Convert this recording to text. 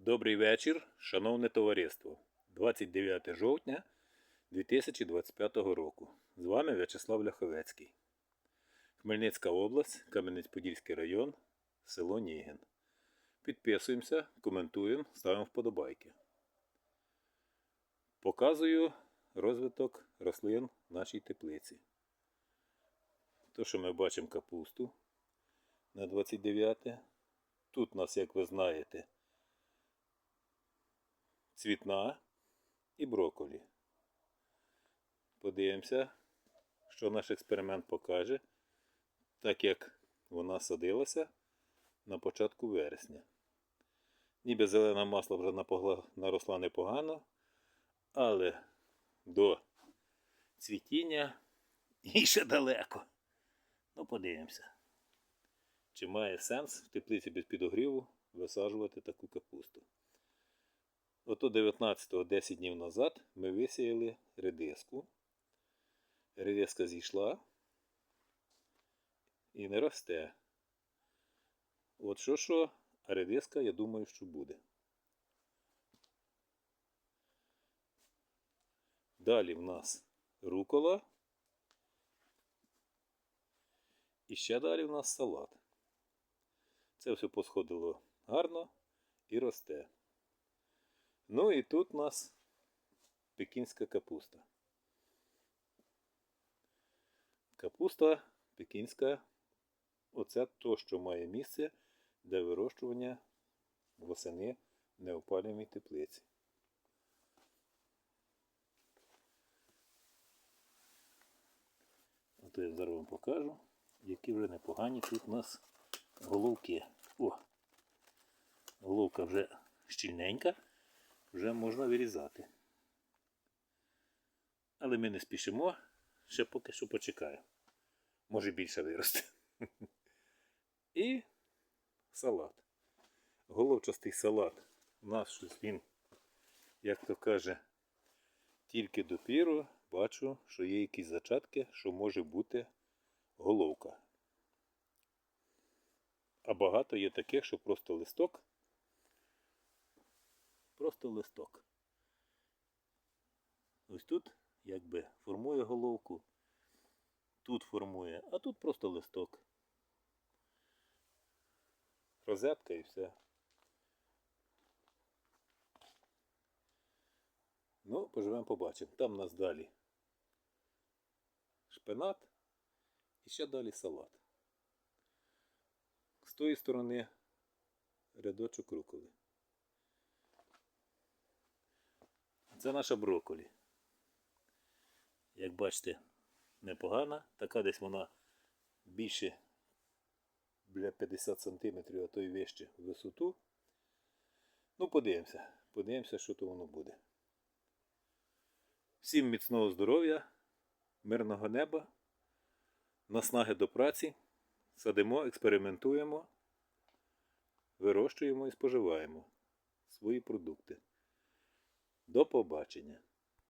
Добрий вечір, шановне товариство. 29 жовтня 2025 року. З вами В'ячеслав Ляховецький. Хмельницька область, Кам'янець-Подільський район, село Нігін. Підписуємося, коментуємо, ставимо вподобайки. Показую розвиток рослин в нашій теплиці. То, що ми бачимо капусту на 29. Тут у нас, як ви знаєте, цвітна і брокколі. Подивимося, що наш експеримент покаже, так як вона садилася на початку вересня. Ніби зелене масло вже наросла непогано, але до цвітіння і ще далеко. Ну, подивимося, чи має сенс в теплиці без підогріву висаджувати таку капусту. Ото 19-го 10 днів назад ми висіяли редиску. Редиска зійшла і не росте. От що що, а редиска, я думаю, що буде. Далі в нас рукола. І ще далі в нас салат. Це все посходило гарно і росте. Ну і тут у нас пекінська капуста. Капуста пекінська. Оце то, що має місце для вирощування восени в неопалювальній теплиці. Ото я зараз вам покажу, які вже непогані тут у нас головки. О! Головка вже щільненька вже можна вирізати. Але ми не спішимо, ще поки що почекаю. Може більше виросте. І салат. Головчастий салат. У нас щось він, як то каже, тільки допіру бачу, що є якісь зачатки, що може бути головка. А багато є таких, що просто листок просто листок. Ось тут якби формує головку, тут формує, а тут просто листок. Розетка і все. Ну, поживемо, побачимо. Там у нас далі шпинат і ще далі салат. З тої сторони рядочок руколи. Це наша брокколі. Як бачите, непогана. Така десь вона більше біля 50 см, а то й вище в висоту. Ну, подивимося. Подивимося, що то воно буде. Всім міцного здоров'я, мирного неба, наснаги до праці. Садимо, експериментуємо, вирощуємо і споживаємо свої продукти. До побачення!